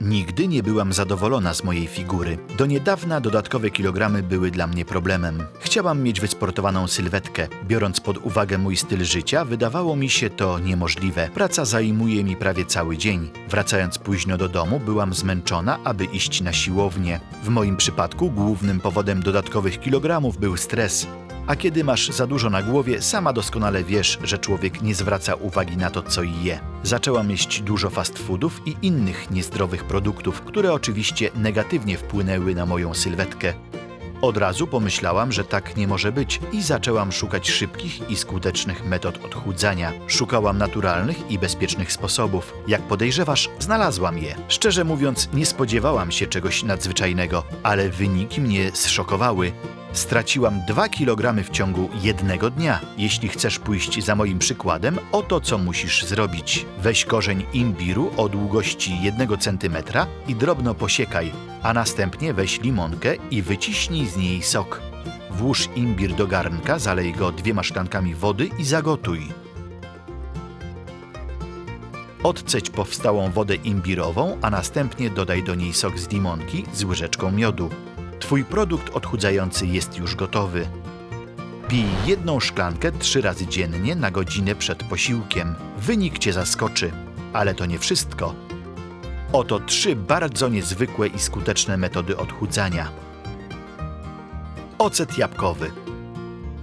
Nigdy nie byłam zadowolona z mojej figury. Do niedawna dodatkowe kilogramy były dla mnie problemem. Chciałam mieć wysportowaną sylwetkę. Biorąc pod uwagę mój styl życia, wydawało mi się to niemożliwe. Praca zajmuje mi prawie cały dzień. Wracając późno do domu, byłam zmęczona, aby iść na siłownię. W moim przypadku głównym powodem dodatkowych kilogramów był stres. A kiedy masz za dużo na głowie, sama doskonale wiesz, że człowiek nie zwraca uwagi na to, co je. Zaczęłam jeść dużo fast foodów i innych niezdrowych produktów, które oczywiście negatywnie wpłynęły na moją sylwetkę. Od razu pomyślałam, że tak nie może być i zaczęłam szukać szybkich i skutecznych metod odchudzania. Szukałam naturalnych i bezpiecznych sposobów. Jak podejrzewasz, znalazłam je. Szczerze mówiąc, nie spodziewałam się czegoś nadzwyczajnego, ale wyniki mnie zszokowały. Straciłam 2 kg w ciągu jednego dnia. Jeśli chcesz pójść za moim przykładem, oto co musisz zrobić. Weź korzeń imbiru o długości 1 cm i drobno posiekaj, a następnie weź limonkę i wyciśnij z niej sok. Włóż imbir do garnka, zalej go dwiema szklankami wody i zagotuj. Odceć powstałą wodę imbirową, a następnie dodaj do niej sok z limonki z łyżeczką miodu. Twój produkt odchudzający jest już gotowy. Pij jedną szklankę trzy razy dziennie na godzinę przed posiłkiem. Wynik cię zaskoczy, ale to nie wszystko. Oto trzy bardzo niezwykłe i skuteczne metody odchudzania. Ocet jabłkowy.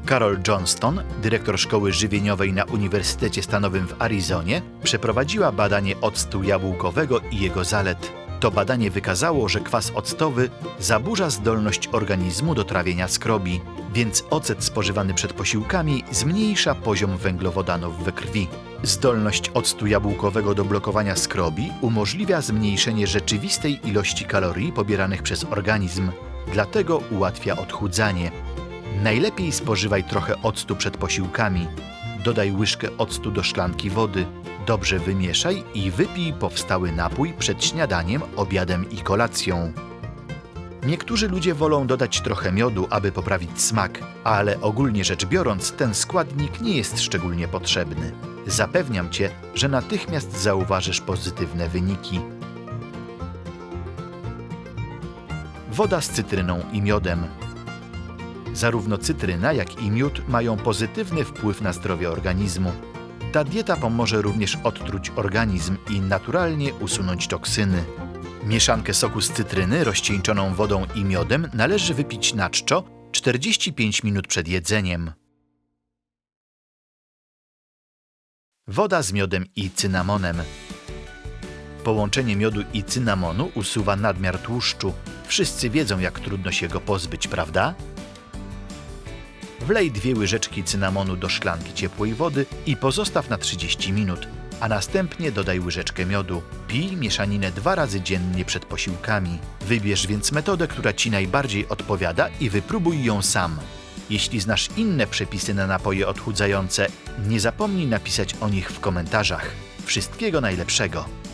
Carol Johnston, dyrektor szkoły żywieniowej na Uniwersytecie Stanowym w Arizonie, przeprowadziła badanie octu jabłkowego i jego zalet. To badanie wykazało, że kwas octowy zaburza zdolność organizmu do trawienia skrobi, więc ocet spożywany przed posiłkami zmniejsza poziom węglowodanów we krwi. Zdolność octu jabłkowego do blokowania skrobi umożliwia zmniejszenie rzeczywistej ilości kalorii pobieranych przez organizm, dlatego ułatwia odchudzanie. Najlepiej spożywaj trochę octu przed posiłkami. Dodaj łyżkę octu do szklanki wody. Dobrze wymieszaj i wypij powstały napój przed śniadaniem, obiadem i kolacją. Niektórzy ludzie wolą dodać trochę miodu, aby poprawić smak, ale ogólnie rzecz biorąc, ten składnik nie jest szczególnie potrzebny. Zapewniam cię, że natychmiast zauważysz pozytywne wyniki. Woda z cytryną i miodem. Zarówno cytryna, jak i miód mają pozytywny wpływ na zdrowie organizmu. Ta dieta pomoże również odtruć organizm i naturalnie usunąć toksyny. Mieszankę soku z cytryny rozcieńczoną wodą i miodem należy wypić na czczo 45 minut przed jedzeniem. Woda z miodem i cynamonem. Połączenie miodu i cynamonu usuwa nadmiar tłuszczu. Wszyscy wiedzą, jak trudno się go pozbyć, prawda? Wlej dwie łyżeczki cynamonu do szklanki ciepłej wody i pozostaw na 30 minut, a następnie dodaj łyżeczkę miodu. Pij mieszaninę dwa razy dziennie przed posiłkami. Wybierz więc metodę, która Ci najbardziej odpowiada i wypróbuj ją sam. Jeśli znasz inne przepisy na napoje odchudzające, nie zapomnij napisać o nich w komentarzach. Wszystkiego najlepszego!